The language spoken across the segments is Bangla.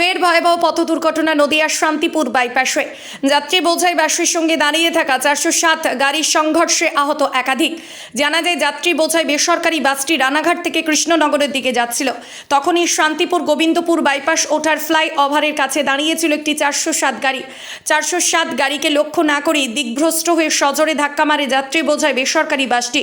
ফের ভয়াবহ পথ দুর্ঘটনা নদিয়ার শান্তিপুর বাইপাসে। যাত্রী বোঝাই বাসের সঙ্গে দাঁড়িয়ে থাকা চারশো সাত গাড়ির সংঘর্ষে আহত একাধিক। জানা যায়, যাত্রী বোঝাই বেসরকারি বাসটি রানাঘাট থেকে কৃষ্ণনগরের দিকে যাচ্ছিল। তখনই শান্তিপুর গোবিন্দপুর বাইপাস ওঠার ফ্লাই ওভারের কাছে দাঁড়িয়েছিল একটি চারশো সাত গাড়ি। চারশো সাত গাড়িকে লক্ষ্য না করেই দিগ্ভ্রষ্ট হয়ে সজোরে ধাক্কা মারে যাত্রী বোঝায় বেসরকারি বাসটি।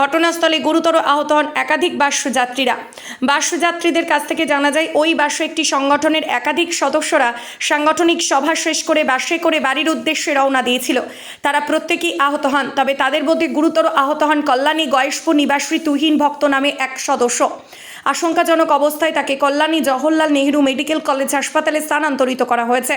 ঘটনাস্থলে গুরুতর আহত হন একাধিক বাস যাত্রীরা বাস যাত্রীদের কাছ থেকে জানা যায়, ওই বাসে একটি সংগঠনের একাধিক সদস্যরা সাংগঠনিক সভা শেষ করে বাসে করে বাড়ির উদ্দেশ্যে রওনা দিয়েছিল। তারা প্রত্যেকেই আহত হন, তবে তাদের মধ্যে গুরুতর আহত হন কল্যাণী গয়েশপুর নিবাসী তুহিন ভক্ত নামে এক সদস্য। আশঙ্কাজনক অবস্থায় তাকে কল্যাণী জওহরলাল নেহরু মেডিকেল কলেজ হাসপাতালে স্থানান্তরিত করা হয়েছে।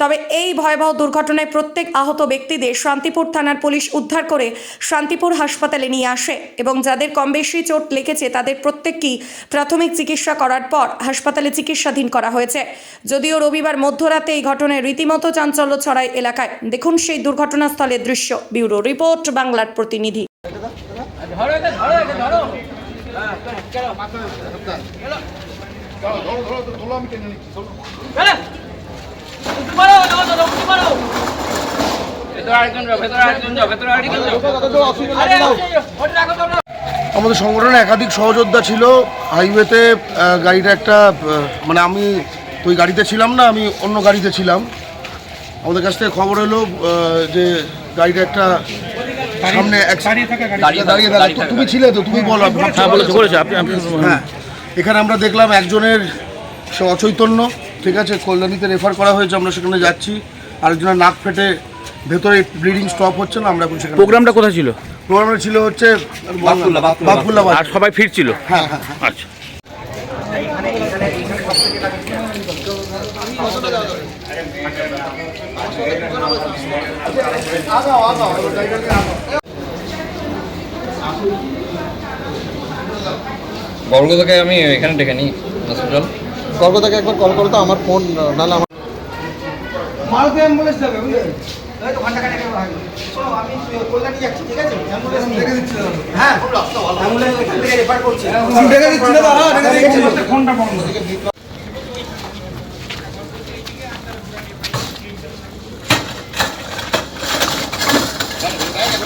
তবে এই ভয়াবহ দুর্ঘটনায় প্রত্যেক আহত ব্যক্তিদের শান্তিপুর থানার পুলিশ উদ্ধার করে শান্তিপুর হাসপাতালে নিয়ে আসে এবং যাদের কম বেশি চোট লেগেছে তাদের প্রত্যেককেই প্রাথমিক চিকিৎসা করার পর হাসপাতালে চিকিৎসাধীন করা হয়েছে। যদিও রবিবার মধ্যরাতে এই ঘটনায় রীতিমতো চাঞ্চল্য ছড়ায় এলাকায়। দেখুন সেই দুর্ঘটনাস্থলের দৃশ্য, ব্যুরো রিপোর্ট, বাংলার প্রতিনিধি। আমাদের সংগঠনে একাধিক সহযোদ্ধা ছিল। হাইওয়েতে গাড়িটা একটা মানে আমি ওই গাড়িতে ছিলাম না, আমি অন্য গাড়িতে ছিলাম। আমাদের কাছ থেকে খবর এলো যে গাড়িটা একটা সামনে দাঁড়িয়ে তুমি ছিলে তো তুমি বলো হ্যাঁ হ্যাঁ। এখানে আমরা দেখলাম একজনের সে অচৈতন্য ঠিক আছে কল্যাণীতে রেফার করা হয়েছে আমরা সেখানে যাচ্ছি। আরেকজনের নাক ফেটে ভেতরে ব্লিডিং স্টপ হচ্ছে না আমরা এখন সেখানে প্রোগ্রামটা কোথায় ছিল? প্রোগ্রামটা ছিল হচ্ছে বাফুল্লা আর সবাই ফিরছিল? হ্যাঁ হ্যাঁ হ্যাঁ। আচ্ছা। বর্গদাকে আমি এখানে ডেকে নিই হসপিটাল কলকাতাকে একবার কল করো তো আমার ফোন নাহলে আমার মারুতি অ্যাম্বুলেন্স যাবে বুঝলেন ওই তো ঘণ্টা খানেক শোনো আমি কল্যাণী যাচ্ছি ঠিক আছে অ্যাম্বুলেন্স দেখে দিচ্ছি হ্যাঁ অ্যাম্বুলেন্স এখান থেকে রেফার করছি দেখে দিচ্ছি না দাদা দেখে দিচ্ছি ফোনটা বন্ধ গাড়ি ওঠো গাড়ি ওঠো গাড়ি ওঠো আগে গাড়ি ওঠো গাড়ি ওঠো এই এই এই যে ধরো এই যে চলো চলো চলো এখানে এখানে এখানে সব থেকে লাগে